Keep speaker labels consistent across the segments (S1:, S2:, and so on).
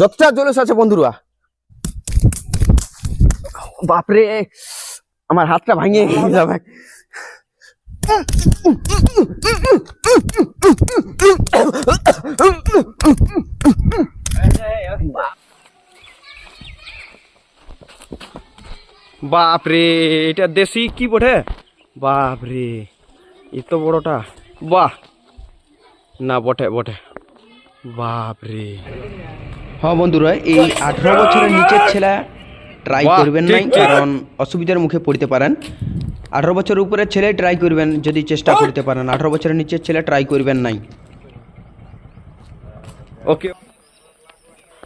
S1: যতটা জলস আছে বন্ধুরা। বাপরে, আমার হাতটা ভাঙিয়ে যাবে বাপরে, এটা দেশি কি বটে বাপরে এত বড়টা। বাহ। না, বটে বটে। বাপরে।
S2: হ্যাঁ বন্ধুরা এই আঠারো বছরের নিচের ছেলে ট্রাই করবেন নাই কারণ অসুবিধার মুখে পড়তে পারেন। আঠেরো বছর উপরে ছেলে ট্রাই করবেন যদি চেষ্টা করতে পারেন। আঠারো বছরের নিচের ছেলে ট্রাই করবেন নাই।
S1: ওকে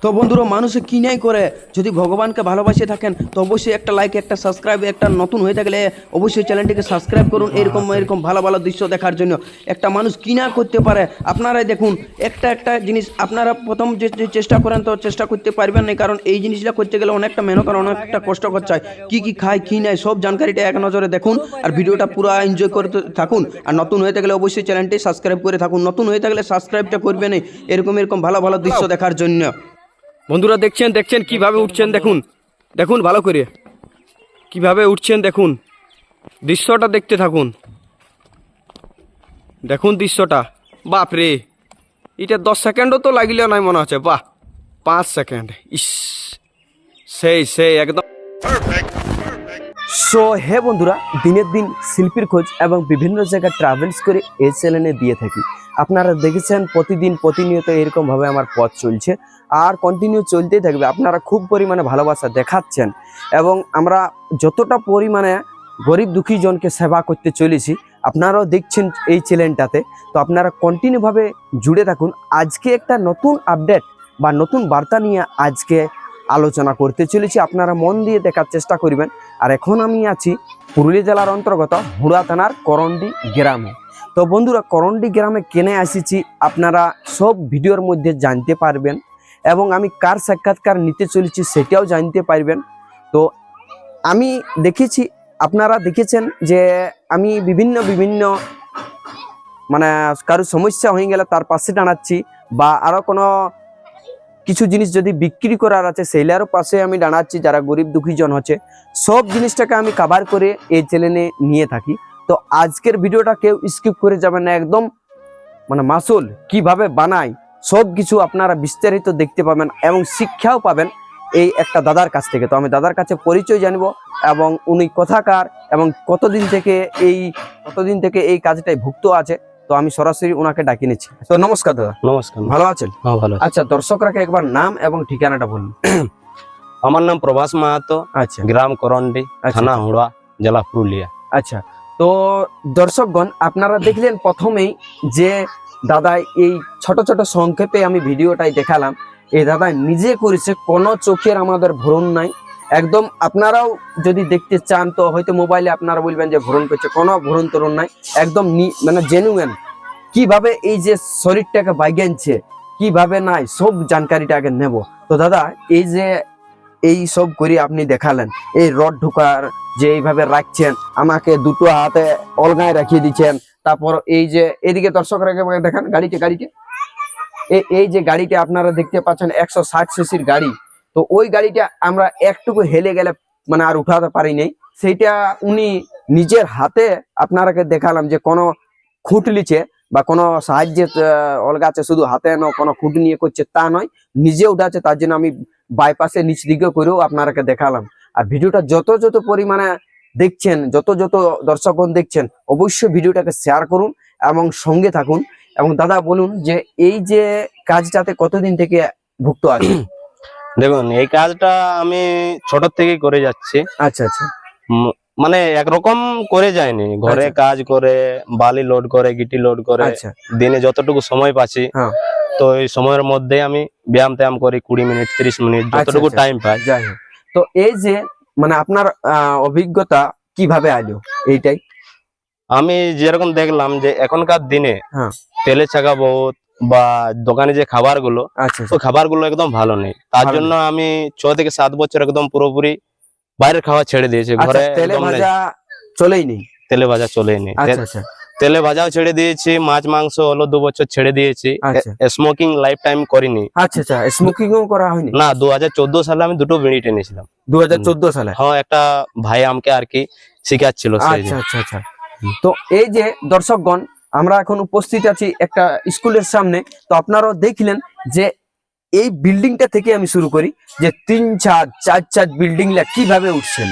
S2: তো বন্ধুরা মানুষে কি নাই করে? যদি ভগবানকে ভালোবাসে থাকেন তো অবশ্যই একটা লাইক একটা সাবস্ক্রাইব একটা নতুন হয়ে থাকলে অবশ্যই চ্যানেলটিকে সাবস্ক্রাইব করুন এরকম এরকম ভালো ভালো দৃশ্য দেখার জন্য। একটা মানুষ কি না করতে পারে? আপনারাই দেখুন একটা একটা জিনিস আপনারা প্রথম যে চেষ্টা করেন তো চেষ্টা করতে পারবেন না কারণ এই জিনিসটা করতে গেলে অনেকটা মেহনত অনেকটা কষ্ট করতে হয়। কি কি খায় কী নেয় সব জানকারিটা এক নজরে দেখুন আর ভিডিওটা পুরো এনজয় করতে থাকুন। আর নতুন হয়ে থাকলে অবশ্যই চ্যানেলটি সাবস্ক্রাইব করে থাকুন। নতুন হয়ে থাকলে সাবস্ক্রাইবটা করবেন এরকম এরকম ভালো ভালো দৃশ্য দেখার জন্য।
S1: বন্ধুরা দেখছেন দেখছেন কীভাবে উঠছেন দেখুন। দেখুন ভালো করে। কীভাবে উঠছেন দেখুন। দৃশ্যটা দেখতে থাকুন। দেখুন দৃশ্যটা। বাপরে এটা দশ সেকেন্ডও তো লাগিলেও নাই মনে হচ্ছে। বাহ, পাঁচ সেকেন্ড। ইস। সেই সেই, একদম। সো হে বন্ধুরা, দিনের দিন শিল্পীর খোঁজ এবং বিভিন্ন জায়গায় ট্রাভেলস করে এই চ্যানেলে দিয়ে থাকি। আপনারা দেখেছেন প্রতিদিন প্রতিনিয়ত এরকমভাবে আমার পথ চলছে। আর কন্টিনিউ চলতেই থাকবে। আপনারা খুব পরিমাণে ভালোবাসা দেখাচ্ছেন। এবং আমরা যতটা পরিমাণে গরিব দুঃখী জনকে সেবা করতে চলেছি, আপনারাও দেখছেন এই চ্যানেলটাতে তো আপনারা কন্টিনিউভাবে জুড়ে থাকুন। আজকে একটা নতুন আপডেট বা নতুন বার্তা নিয়ে আজকে আলোচনা করতে চলেছি। আপনারা মন দিয়ে দেখার চেষ্টা করবেন। আর এখন আমি আছি পুরুলিয়া জেলার অন্তর্গত হুড়া থানার করন্ডি গ্রামে। তো বন্ধুরা, করন্ডি গ্রামে কেনে আসিছি আপনারা সব ভিডিওর মধ্যে জানতে পারবেন এবং আমি কার সাক্ষাৎকার নিতে চলেছি সেটাও জানতে পারবেন। তো আমি দেখেছি, আপনারা দেখেছেন যে আমি বিভিন্ন বিভিন্ন মানে কারও সমস্যা হয়ে গেলে তার পাশে দাঁড়াচ্ছি বা আরও কোনো কিছু জিনিস যদি বিক্রি করার আছে সেইলারও পাশে আমি দাঁড়াচ্ছি, যারা গরিব দুঃখী জন হচ্ছে, সব জিনিসটাকে আমি কাভার করে এই চ্যানেলে নিয়ে থাকি। তো আজকের ভিডিওটা কেউ স্কিপ করে যাবেন না, একদম মানে মাসুল, কীভাবে বানায় সব কিছু আপনারা বিস্তারিত দেখতে পাবেন এবং শিক্ষাও পাবেন এই একটা দাদার কাছ থেকে। তো আমি দাদার কাছে পরিচয় জানব এবং উনি কথাকার এবং কতদিন থেকে এই, কতদিন থেকে এই কাজটাই ভুক্ত আছে তো আমি সরাসরি ওনাকে ডাকি নিচ্ছি। তো নমস্কার দাদা।
S3: নমস্কার।
S1: ভালো আছেন?
S3: হ্যাঁ ভালো।
S1: আচ্ছা দর্শকরাকে একবার নাম এবং ঠিকানাটা বলুন।
S3: আমার নাম প্রভাস মাহাতো
S1: আচ্ছা।
S3: গ্রাম করন্ডি
S1: আচ্ছা।
S3: থানা হুড়া জেলা পুরুলিয়া।
S1: আচ্ছা তো দর্শকগণ আপনারা দেখলেন প্রথমেই যে দাদা এই ছোট ছোট সংক্ষেপে আমি ভিডিওটাই দেখালাম। এই দাদা নিজে করেছে কোনো চোখের আমাদের ভ্রণ নাই। একদম আপনারাও যদি দেখতে চান, তো হয়তো মোবাইলে আপনারা বলবেন যে ভ্রণ করছে। কোনো ভ্রণ তরুণ নাই, একদম মানে জেনুয়েন কীভাবে এই যে শরীরটাকে বাইগানছে কীভাবে নাই, সব জানকারিটা আগে নেব। তো দাদা, এই যে এই সব করে আপনি দেখালেন, এই রড ঢোকার যে এইভাবে রাখছেন, আমাকে দুটো হাতে অলগায় রাখিয়ে দিচ্ছেন, তারপর এই যে এদিকে দর্শকরা দেখেন, গাড়িতে এই এই যে গাড়িটা আপনারা দেখতে পাচ্ছেন একশো ষাট সিসির গাড়ি। তো ওই গাড়িটা আমরা একটুকু হেলে গেলে মানে আর উঠাতে পারি নাই। সেইটা উনি নিজের হাতে আপনারাকে দেখালাম যে কোনো খুঁট লিছে বা কোনো সাহায্যে অলগাছে শুধু হাতে ন কোনো খুঁট নিয়ে করছে তা নয়, নিজে উঠাচ্ছে, তার জন্য আমি বাইপাসে নিচ দিকে করেও আপনারাকে দেখালাম। আর ভিডিওটা যত যত পরিমাণে দেখছেন, যত যত দর্শকগণ দেখছেন, অবশ্যই ভিডিওটাকে শেয়ার করুন এবং সঙ্গে থাকুন। এবং দাদা, বলুন যে এই যে কাজটাতে কতদিন থেকে ভুক্ত আছে
S3: দেখুন এই কাজটা আমি ছোট থেকেই করে যাচ্ছি
S1: আচ্ছা আচ্ছা
S3: মানে একরকম করে যায়নি ঘরে
S1: আচ্ছা।
S3: কাজ করে বালি লোড করে গিটি লোড করে
S1: আচ্ছা
S3: দিনে যতটুকু সময় পাচ্ছি
S1: হ্যাঁ।
S3: তো এই সময়ের মধ্যে আমি ব্যায়াম ট্যায়াম করি কুড়ি মিনিট তিরিশ মিনিট যতটুকু
S1: আচ্ছা।
S3: টাইম পাই
S1: যাই হোক তো এই যে মানে আপনার অভিজ্ঞতা কীভাবে আলো এইটাই
S3: আমি যেরকম দেখলাম যে এখনকার দিনে
S1: হ্যাঁ।
S3: তেলে ছাকা বহুত বা দোকানে যে খাবারগুলো
S1: আচ্ছা
S3: ওই খাবারগুলো একদম ভালো নেই। তার জন্য আমি ছ থেকে সাত বছর একদম পুরোপুরি বাইরের খাওয়া ছেড়ে দিয়েছি।
S1: আচ্ছা
S3: ঘরে
S1: তেলে ভাজা চলেই নেই?
S3: তেলে ভাজা চলেই নেই।
S1: আচ্ছা আচ্ছা।
S3: তেলে ভাজাও ছেড়ে দিয়েছি মাছ মাংস হলো দু বছর ছেড়ে দিয়েছি।
S1: আচ্ছা।
S3: স্মোকিং লাইফ টাইম করিনি।
S1: আচ্ছা আচ্ছা। স্মোকিংও করা হয়নি?
S3: না দু হাজার চোদ্দ সালে আমি দুটো বিড়ি টেনেছিলাম।
S1: দু হাজার চোদ্দ সালে?
S3: হ্যাঁ একটা ভাই আমাকে আর কি শিখাচ্ছিল
S1: আচ্ছা আচ্ছা আচ্ছা। তো এই যে দর্শকগণ আমরা এখন উপস্থিত আছি একটা স্কুলের সামনে। তো আপনারাও দেখলেন যে এই বিল্ডিংটা থেকে আমি শুরু করি যে তিন ছাদ চার ছাদ বিল্ডিং কীভাবে উঠছেন।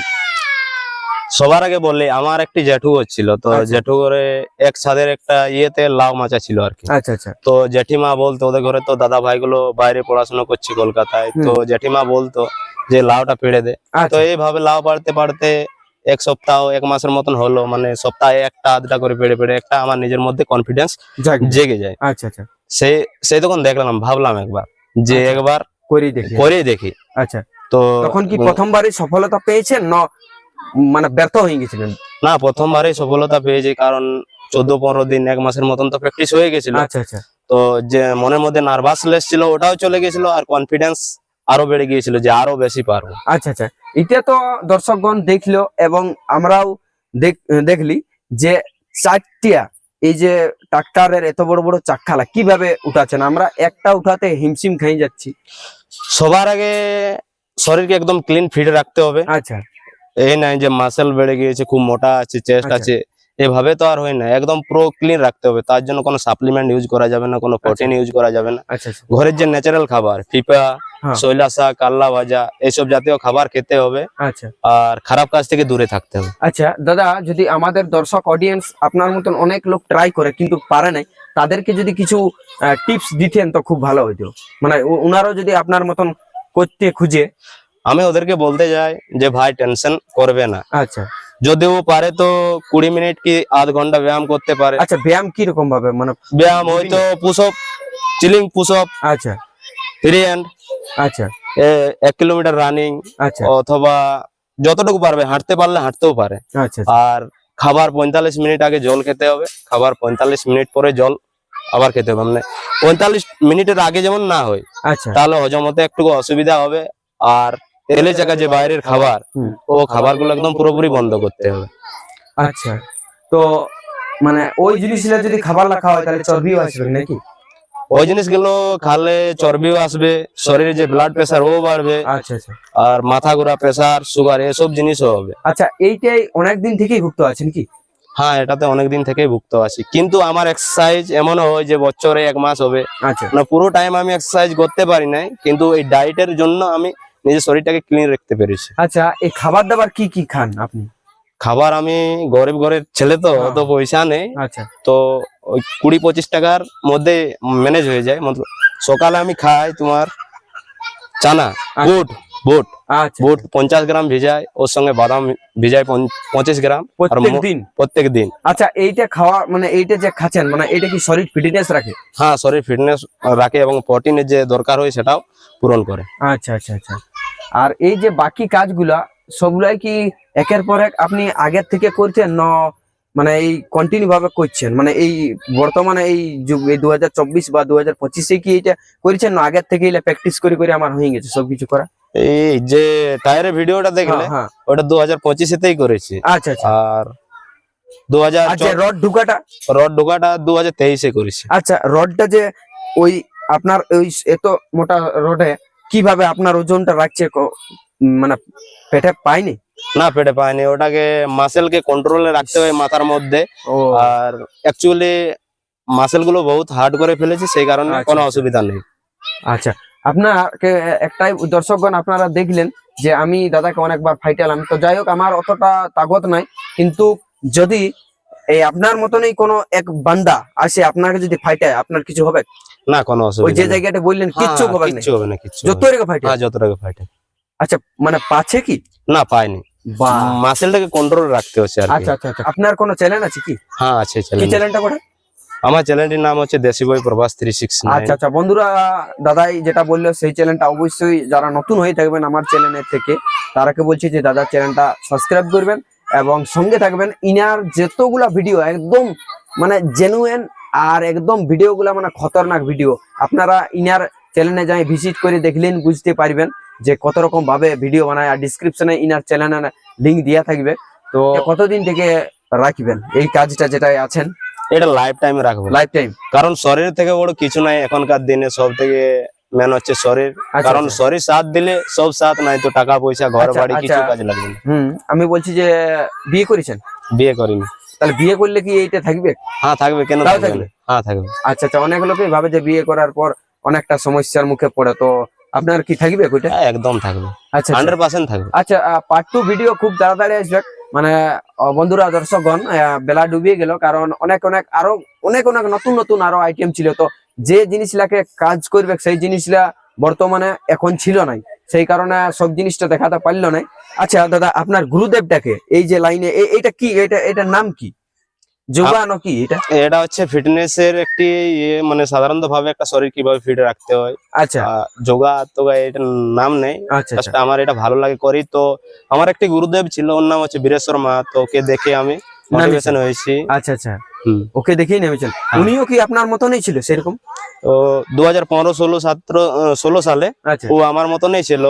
S3: সবার আগে বললে আমার একটি জেঠু হচ্ছিল তো
S1: আচ্ছা।
S3: জেঠু ঘরে এক ছাদের একটা ইয়েতে লাউ মাচা ছিল আর কি।
S1: আচ্ছা আচ্ছা।
S3: তো জেঠিমা বলতো ওদের ঘরে তো দাদা ভাইগুলো বাইরে পড়াশোনা করছে কলকাতায়। তো জেঠিমা বলতো যে লাউটা পেড়ে দে। তো
S1: আচ্ছা।
S3: এইভাবে লাউ পাড়তে পাড়তে এক সপ্তাহ এক মাসের মতন হলো মানে সপ্তাহে একটা আধটা করে পেড়ে পেড়ে একটা আমার নিজের মধ্যে কনফিডেন্স জেগে। যায়।
S1: আচ্ছা আচ্ছা।
S3: সেই সেই তখন দেখলাম ভাবলাম একবার যে
S1: আচ্ছা।
S3: একবার
S1: করি দেখি।
S3: করে দেখি।
S1: আচ্ছা।
S3: তো
S1: তখন কি প্রথমবারই সফলতা পেয়েছেন? না মানে ব্যর্থ হয়ে গেছিলেন?
S3: না প্রথমবারই সফলতা পেয়েছি কারণ চোদ্দ পনেরো দিন এক মাসের মতন তো প্র্যাকটিস হয়ে গেছিল।
S1: আচ্ছা আচ্ছা।
S3: তো যে মনের মধ্যে নার্ভাসনেস ছিল ওটাও চলে গেছিল আর কনফিডেন্স আরও বেড়ে গিয়েছিল যে আরও বেশি পারব।
S1: আচ্ছা আচ্ছা। এটা তো দর্শকগণ দেখল এবং আমরাও দেখ- দেখলি যে চারটিয়া এই যে ট্রাক্টরের এত বড় বড় চাক্কালা কীভাবে উঠাচ্ছেন? আমরা একটা উঠাতে হিমশিম খাই যাচ্ছি।
S3: সবার আগে শরীরকে একদম ক্লিন ফিট রাখতে হবে।
S1: আচ্ছা।
S3: এই নাই যে মাসেল বেড়ে গিয়েছে খুব মোটা আছে চেস্ট
S1: আচ্ছা।
S3: আছে এভাবে তো আর হয় না। একদম পুরো ক্লিন রাখতে হবে। তার জন্য কোনো সাপ্লিমেন্ট ইউজ করা যাবে না কোনো প্রোটিন ইউজ করা যাবে না।
S1: আচ্ছা আচ্ছা।
S3: ঘরের যে ন্যাচারাল খাবার পিপা
S1: হ্যাঁ।
S3: শৈলা শাক কাল্লা ভাজা এইসব জাতীয় খাবার খেতে হবে।
S1: আচ্ছা।
S3: আর খারাপ কাজ থেকে দূরে থাকতে হবে।
S1: আচ্ছা দাদা যদি আমাদের দর্শক অডিয়েন্স আপনার মতন অনেক লোক ট্রাই করে কিন্তু পারে নাই তাদেরকে যদি কিছু টিপস দিতেন তো খুব ভালো হইতো। মানে উনারও যদি আপনার মতন করতে খুঁজে।
S3: আমি ওদেরকে বলতে যাই যে ভাই টেনশন করবে না।
S1: আচ্ছা।
S3: যদি ও পারে তো কুড়ি মিনিট কি আধ ঘণ্টা ব্যায়াম করতে পারে।
S1: আচ্ছা ব্যায়াম কি রকম ভাবে? মানে
S3: ব্যায়াম হয়তো পুষপ চিলিং পুষপ
S1: আচ্ছা। আচ্ছা।
S3: এক কিলোমিটার রানিং
S1: আচ্ছা।
S3: অথবা যতটুকু পারবে হাঁটতে পারলে হাঁটতেও পারে।
S1: আচ্ছা
S3: আর খাবার পঁয়তাল্লিশ মিনিট আগে জল খেতে হবে। খাবার পঁয়তাল্লিশ মিনিট পরে জল আবার খেতে হবে। মানে পঁয়তাল্লিশ মিনিটের আগে যেমন না হয়
S1: আচ্ছা।
S3: তাহলে হজম হতে একটু অসুবিধা হবে। আর তেলে চাকা যে বাইরের খাবার। ও খাবারগুলো একদম পুরোপুরি বন্ধ করতে হবে।
S1: আচ্ছা। তো মানে ওই জিনিসগুলো যদি খাবার না খাওয়া হয় তাহলে চর্বিও আসবে নাকি?
S3: ওই জিনিসগুলো খালে চর্বিও আসবে শরীরে যে ব্লাড প্রেসার ও বাড়বে
S1: আচ্ছা আচ্ছা।
S3: আর মাথা ঘোরা প্রেসার সুগার এসব জিনিসও হবে।
S1: আচ্ছা এইটাই অনেক দিন থেকেই ভুক্ত আছেন কি?
S3: হ্যাঁ এটাতে অনেকদিন থেকেই ভুক্ত আছি। কিন্তু আমার এক্সারসাইজ এমনও হয় যে বছরে এক মাস হবে।
S1: আচ্ছা।
S3: না পুরো টাইম আমি এক্সারসাইজ করতে পারি নাই কিন্তু এই ডায়েটের জন্য আমি নিজের শরীরটাকে ক্লিন রাখতে পেরেছি।
S1: আচ্ছা এই খাবার দাবার কি কি খান আপনি?
S3: খাবার আমি গরিব ঘরের ছেলে তো
S1: হ্যাঁ।
S3: অত পয়সা নেই।
S1: আচ্ছা।
S3: তো ওই কুড়ি পঁচিশ টাকার মধ্যে ম্যানেজ হয়ে যায়। সকালে আমি খাই তোমার চানা বুট বুট।
S1: আচ্ছা।
S3: বুট পঞ্চাশ গ্রাম ভিজাই ওর সঙ্গে বাদাম ভিজাই পঁচিশ গ্রাম।
S1: দিন?
S3: প্রত্যেক দিন।
S1: আচ্ছা এইটা খাওয়া মানে এইটা যে খাচ্ছেন মানে এইটা কি শরীর ফিটনেস রাখে?
S3: হ্যাঁ শরীর ফিটনেস রাখে এবং প্রোটিনের যে দরকার হয় সেটাও পূরণ করে।
S1: আচ্ছা আচ্ছা আচ্ছা। আর এই যে বাকি কাজগুলা সবগুলাই কি একের পর এক আপনি আগের থেকে করছেন না মানে এই কন্টিনিউ ভাবে করছেন। মানে এই বর্তমানে এই যুগ এই দু বা দু হাজার পঁচিশে কি এটা করেছেন না আগের থেকে এটা প্র্যাকটিস করে করে আমার হয়ে গেছে সবকিছু করা?
S3: এই যে টায়ারের ভিডিওটা দেখলে
S1: হ্যাঁ, হ্যাঁ
S3: ওটা দু হাজার পঁচিশেতেই করেছি।
S1: আচ্ছা আচ্ছা।
S3: আর দু হাজার
S1: রড ঢুকাটা?
S3: রড ঢোকাটা দু হাজার তেইশে করেছি।
S1: আচ্ছা রডটা যে ওই আপনার ওই এত মোটা রডে কীভাবে আপনার ওজনটা রাখছে মানে পেটে পাইনি
S3: না পেটে পায়নি। ওটাকে মাসেল মাসেলকে কন্ট্রোলে রাখতে হয় মাথার মধ্যে। আর অ্যাকচুয়ালি মাসেলগুলো বহুত হার্ড করে ফেলেছি সেই কারণে
S1: আচ্ছা,
S3: কোনো। অসুবিধা নেই।
S1: আচ্ছা। আপনাকে একটাই দর্শকগণ আপনারা দেখলেন যে আমি দাদাকে অনেকবার ফাইটালাম। তো যাই হোক আমার অতটা তাগত নাই। কিন্তু যদি এই আপনার মতনই কোনো এক বান্দা আসে আপনাকে যদি ফাইটায় আপনার কিছু হবে?
S3: না কোনো অসুবিধা
S1: ওই
S3: যে
S1: জায়গাটা বললেন
S3: হ্যাঁ,
S1: কিচ্ছু হবে না।
S3: কিচ্ছু হবে না কিচ্ছু
S1: যত। রেখে ফাইটায়।
S3: হ্যাঁ যত টাকা ফাইটে
S1: আচ্ছা মানে পাচ্ছে কি?
S3: না পাইনি
S1: বা।
S3: মাসেলটাকে কন্ট্রোল রাখতে হচ্ছে আর
S1: আচ্ছা আচ্ছা আচ্ছা। আপনার কোনো চ্যানেল আছে কি?
S3: হ্যাঁ আছে
S1: কি
S3: চ্যানেল
S1: চ্যানেলটা করে
S3: আমার চ্যানেলটির নাম হচ্ছে দেশি বই প্রভাস থ্রি সিক্স
S1: আচ্ছা আচ্ছা। বন্ধুরা দাদাই যেটা বলল সেই চ্যানেলটা অবশ্যই যারা নতুন হয়ে থাকবেন আমার চ্যানেলের থেকে তারাকে বলছি যে দাদার চ্যানেলটা সাবস্ক্রাইব করবেন এবং সঙ্গে থাকবেন ইনার যতগুলা ভিডিও একদম মানে জেনুইন আর একদম ভিডিওগুলা মানে খতরনাক ভিডিও আপনারা ইনার চ্যানেলে যাই ভিজিট করে দেখলেন বুঝতে পারবেন। যে কত রকম ভাবে ভিডিও বানায় আর ডিসক্রিপশনে ইনার চ্যানেলের লিঙ্ক দেওয়া থাকবে। তো কতদিন থেকে রাখবেন এই কাজটা যেটা আছেন?
S3: এটা লাইফ টাইমে রাখব।
S1: লাইফ টাইম
S3: কারণ শরীর থেকে বড় কিছু নাই এখনকার দিনে সব থেকে মেন হচ্ছে শরীর।
S1: আচ্ছা,
S3: কারণ
S1: আচ্ছা।
S3: শরীর সাথ দিলে সব সাথ নাই তো টাকা পয়সা ঘর
S1: আচ্ছা,
S3: বাড়ি কিছু। কাজে লাগবে না।
S1: হুম আমি বলছি যে বিয়ে করেছেন?
S3: বিয়ে করিনি।
S1: তাহলে বিয়ে করলে কি এইটা থাকবে?
S3: হ্যাঁ থাকবে কেন থাকবে
S1: থাকবে?
S3: হ্যাঁ থাকবে।
S1: আচ্ছা আচ্ছা অনেক লোকই ভাবে যে বিয়ে করার পর অনেকটা সমস্যার মুখে পড়ে তো আপনার কি থাকবে ওইটা
S3: হ্যাঁ, একদম থাকবে।
S1: আচ্ছা আচ্ছা।
S3: হান্ড্রেড পার্সেন্ট থাকবে।
S1: আচ্ছা পার্ট টু ভিডিও খুব তাড়াতাড়ি আসবে। মানে বন্ধুরা দর্শকগণ বেলা ডুবিয়ে গেল কারণ অনেক অনেক আরও অনেক অনেক নতুন নতুন আরও আইটেম ছিল। তো যে জিনিসগুলাকে কাজ করবে সেই জিনিসগুলা বর্তমানে এখন ছিল নাই। সেই কারণে সব জিনিসটা দেখাতে পারল না আচ্ছা দাদা আপনার গুরুদেবটাকে এই যে লাইনে এইটা কি? এটা এটার নাম কি? যোগানো কি এটা?
S3: এটা হচ্ছে ফিটনেস এর একটি ইয়ে মানে সাধারণত ভাবে একটা শরীর কীভাবে ফিট রাখতে হয়।
S1: আচ্ছা।
S3: যোগা এটার নাম নেই।
S1: আচ্ছা আচ্ছা।
S3: আমার এটা ভালো লাগে করি তো আমার একটি গুরুদেব ছিল ওর নাম হচ্ছে বীরেশ্বর মা তো ওকে দেখে আমি মোটিভেশন হয়েছি।
S1: আচ্ছা আচ্ছা। ওকে দেখেই নেমেছেন।
S3: হ্যাঁ।
S1: উনিও কি আপনার মতনই ছিল সেরকম?
S3: তো দু হাজার পনেরো ষোলো সতেরো ষোলো সালে
S1: আচ্ছা।
S3: ও আমার মতনই ছিল।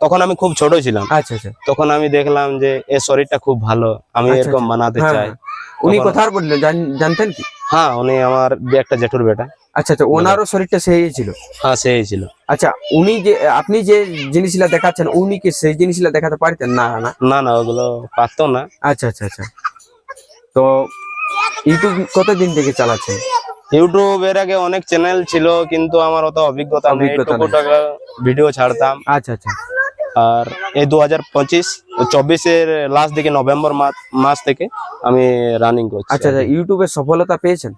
S3: তখন আমি খুব ছোট ছিলাম।
S1: আচ্ছা আচ্ছা।
S3: তখন আমি দেখলাম যে এর শরীরটা খুব ভালো আমি
S1: আচ্ছা,
S3: এরকম
S1: আচ্ছা।
S3: বানাতে
S1: হ্যাঁ,
S3: চাই।
S1: হ্যাঁ। উনি কোথার বললেন? জানতেন কি?
S3: হ্যাঁ উনি আমার যে একটা জেঠুর বেটা।
S1: আচ্ছা আচ্ছা। ওনারও শরীরটা সেই ছিল?
S3: হ্যাঁ সেই ছিল।
S1: আচ্ছা উনি যে আপনি যে জিনিসগুলা দেখাচ্ছেন উনি কি সেই জিনিসগুলা দেখাতে পারতেন? না না।
S3: না না ওগুলো পারতো না।
S1: আচ্ছা আচ্ছা আচ্ছা। তো ইউটিউব কতদিন থেকে চালাচ্ছেন?
S3: ইউটিউবের আগে অনেক চ্যানেল ছিল কিন্তু আমার অত অভিজ্ঞতা নেই। টুকু টাকা ভিডিও ছাড়তাম।
S1: আচ্ছা আচ্ছা।
S3: আর এই দু হাজার পঁচিশ চব্বিশের লাস্ট দিকে নভেম্বর মাস মাস থেকে আমি রানিং করছি।
S1: আচ্ছা আচ্ছা ইউটিউবে সফলতা পেয়েছেন?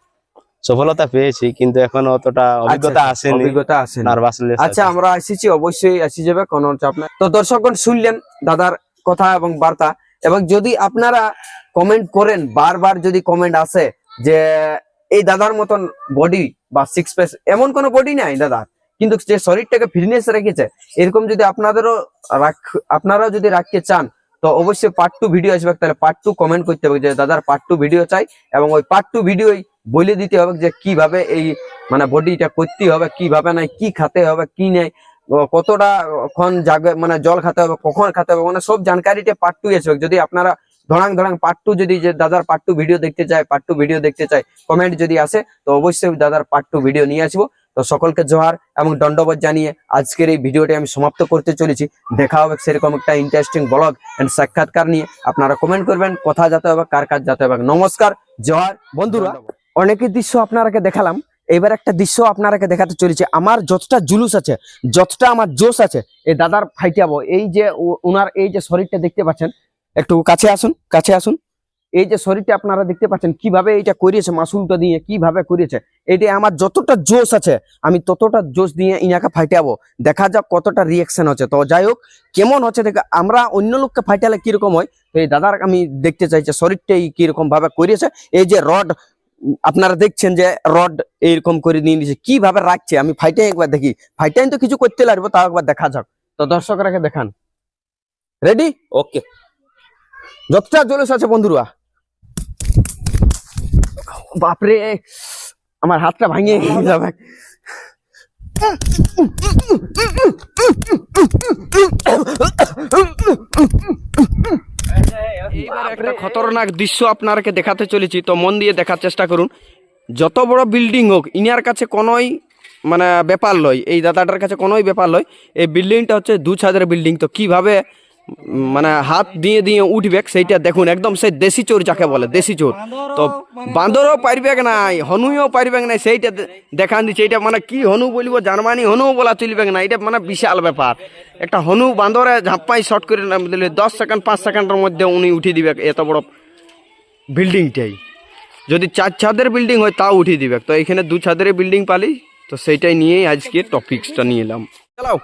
S3: সফলতা পেয়েছি কিন্তু এখন অতটা অভিজ্ঞতা
S1: আচ্ছা,
S3: আসেনি।
S1: অভিজ্ঞতা আসেনি। আচ্ছা আমরা এসেছি অবশ্যই এসে যাবে কোনো চাপ নাই। তো দর্শকগণ শুনলেন দাদার কথা এবং বার্তা। এবং যদি আপনারা কমেন্ট করেন, বারবার যদি কমেন্ট আসে যে, এই দাদার মতন বডি বা সিক্স প্যাস এমন কোনো বডি নাই দাদার কিন্তু যে শরীরটাকে ফিটনেস রেখেছে, এরকম যদি আপনাদেরও রাখ, আপনারাও যদি রাখতে চান, তো অবশ্যই পার্ট টু ভিডিও আসবে। তাহলে পার্ট টু কমেন্ট করতে হবে যে, দাদার পার্ট টু ভিডিও চাই এবং ওই পার্ট টু ভিডিওই বলে দিতে হবে যে, কীভাবে এই মানে বডিটা করতে হবে, কীভাবে নাই, কি খেতে হবে, কি ও কতটা ক্ষণ জাগে মানে জল খেতে হবে কখন খেতে হবে মানে সব জানকারিটা পার্ট টু আসবে যদি আপনারা ধরাং ধরাং পার্ট টু যদি যে দাদার পার্ট টু ভিডিও দেখতে চায় পার্ট টু ভিডিও দেখতে চায় কমেন্ট যদি আসে তো অবশ্যই দাদার পার্ট টু ভিডিও নিয়ে আসব। তো সকলকে জোহার এবং দণ্ডবোধ জানিয়ে আজকের এই ভিডিওটি আমি সমাপ্ত করতে চলেছি। দেখা হবে সেরকম একটা ইন্টারেস্টিং ব্লগ এন্ড সাক্ষাৎকার নিয়ে। আপনারা কমেন্ট করবেন কথা যাতে হবে কার কাজ যাতে হবে। নমস্কার জোহার। বন্ধুরা অনেকের দৃশ্য আপনারাকে দেখালাম। এবার একটা দৃশ্য আপনারাকে দেখাতে চলেছে। আমার যতটা জুলুস আছে, যতটা আমার জোশ আছে এই দাদার ফাইটাবো এই যে ওনার এই যে শরীরটা দেখতে পাচ্ছেন, একটু কাছে আসুন কাছে আসুন। এই যে শরীরটা আপনারা দেখতে পাচ্ছেন, কীভাবে এইটা করিয়েছে, মাসুলটা দিয়ে কীভাবে করিয়েছে এইটা আমার যতটা জোশ আছে, আমি ততটা জোশ দিয়ে ইনাকে ফাইটাবো দেখা যাক কতটা রিয়াকশন হচ্ছে। তো যাই হোক, কেমন হচ্ছে দেখে, আমরা অন্য লোককে ফাইটালে কীরকম হয় এই দাদার আমি দেখতে চাইছি শরীরটাই কীরকম ভাবে করিয়েছে। এই যে রড আপনারা দেখছেন যে রড এইরকম করে নিয়ে নিয়েছে কীভাবে রাখছে? আমি ফাইটাই একবার দেখি। ফাইটাই তো কিছু করতে লাগবে, তাও একবার দেখা যাক। তো দর্শকরাকে দেখান। রেডি ওকে যতটা জলস আছে বন্ধুরা। বাপরে, আমার হাতটা ভাঙিয়ে যাবে
S2: এইবার একটা খতরনাক দৃশ্য আপনারকে দেখাতে চলেছি তো মন দিয়ে দেখার চেষ্টা করুন। যত বড় বিল্ডিং হোক ইনার কাছে কোনোই মানে ব্যাপার লয় এই দাদাটার কাছে কোনোই ব্যাপার লয় এই বিল্ডিংটা হচ্ছে দু ছাদের বিল্ডিং তো কীভাবে মানে হাত দিয়ে দিয়ে উঠবে, সেইটা দেখুন, একদম সেই দেশি চোর যাকে বলে, দেশি চোর। তো বাঁদরও পারবে নাই, হনুও পারবে নাই, সেইটা দেখান দিচ্ছে। এটা মানে কি হনু বলব, জার্মানি হনু বলা চলবে না এটা মানে বিশাল ব্যাপার। একটা হনু বাঁদরে ঝাঁপাই শর্ট করে দিলে দশ সেকেন্ড, পাঁচ সেকেন্ডের মধ্যে উনি উঠিয়ে দিবে এত বড় বিল্ডিংটাই। যদি চার ছাদের বিল্ডিং হয়, তাও উঠিয়ে দিবে। তো এখানে দু ছাদের বিল্ডিং পালি, তো সেইটাই নিয়েই আজকে টপিক্সটা নিয়ে এলাম। চালাও।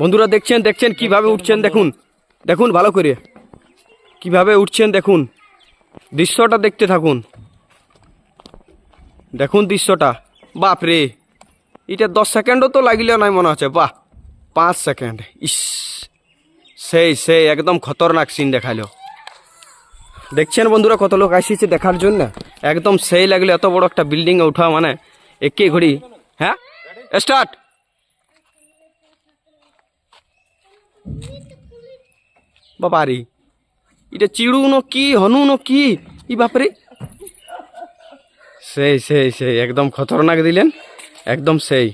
S2: বন্ধুরা দেখছেন দেখছেন কীভাবে উঠছেন দেখুন। দেখুন ভালো করে। কীভাবে উঠছেন দেখুন। দৃশ্যটা দেখতে থাকুন। দেখুন দৃশ্যটা। বাপ রে এটা দশ সেকেন্ডও তো লাগিলেও নাই মনে হচ্ছে। বাহ! পাঁচ সেকেন্ড। ইস! সেই সেই, একদম খতরনাক সিন দেখাল। দেখছেন বন্ধুরা কত লোক আসিছে দেখার জন্য? একদম সেই লাগল এত বড় একটা বিল্ডিং এ উঠা মানে একে ঘড়ি। হ্যাঁ? স্টার্ট বাবারি, এটা চিড়ু ন কি, হনু ন কি? ই বাপরে।
S1: সেই সেই সেই, একদম খতরনাক দিলেন, একদম সেই।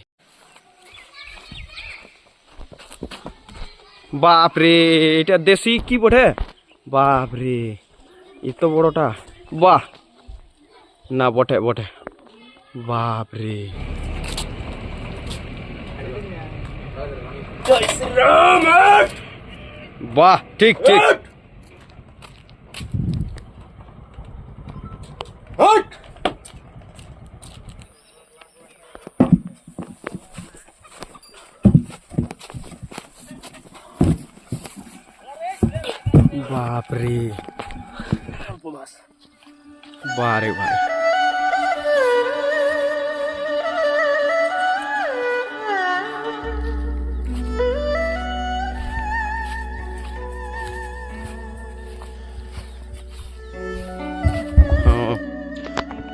S1: বাপরে, এটা দেশি কি বটে? বাপরে এত বড়টা। বাহ। না, বটে বটে। বাপরে। বাহ वाह ठीक ठीक।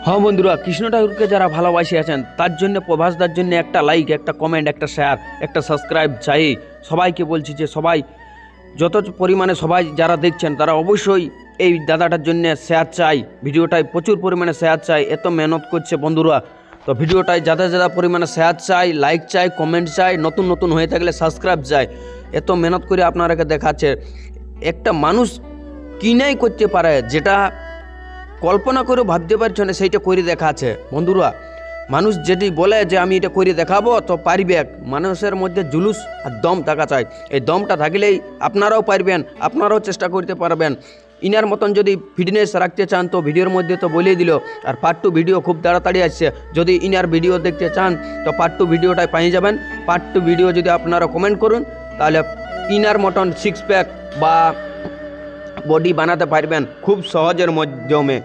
S1: হ্যাঁ বন্ধুরা, কৃষ্ণ ঠাকুরকে যারা ভালোবাসি আছেন, তার জন্য প্রভাসদার জন্য একটা লাইক একটা কমেন্ট একটা শেয়ার একটা সাবস্ক্রাইব চাই। সবাইকে বলছি যে সবাই, যত পরিমাণে সবাই যারা দেখছেন, তারা অবশ্যই এই দাদাটার জন্য শেয়ার চাই। ভিডিওটায় প্রচুর পরিমাণে শেয়ার চাই, এত মেহনত করছে বন্ধুরা। তো ভিডিওটায় যাতে যারা পরিমাণে শেয়ার চাই লাইক চাই কমেন্ট চাই, নতুন নতুন হয়ে থাকলে সাবস্ক্রাইব চাই। এত মেহনত করে আপনারাকে দেখাচ্ছে। একটা মানুষ কিনাই করতে পারে, যেটা কল্পনা করে ভাবতে পারছ না, সেইটা করে দেখাচ্ছে বন্ধুরা, মানুষ যেটি বলে যে আমি এটা করে দেখাবো, তো পারবে মানুষের মধ্যে জুলুস আর দম থাকা চাই। এই দমটা থাকলেই আপনারাও পারবেন, আপনারাও চেষ্টা করতে পারবেন। ইনার মতন যদি ফিটনেস রাখতে চান, তো ভিডিওর মধ্যে তো বলেই দিল। আর পার্ট টু ভিডিও খুব তাড়াতাড়ি আসছে। যদি ইনার ভিডিও দেখতে চান, তো পার্ট টু ভিডিওটাই পেয়ে যাবেন। পার্ট টু ভিডিও যদি আপনারা কমেন্ট করুন, তাহলে ইনার মতন সিক্স প্যাক বা বডি বানাতে পারবেন খুব সহজের মাধ্যমে।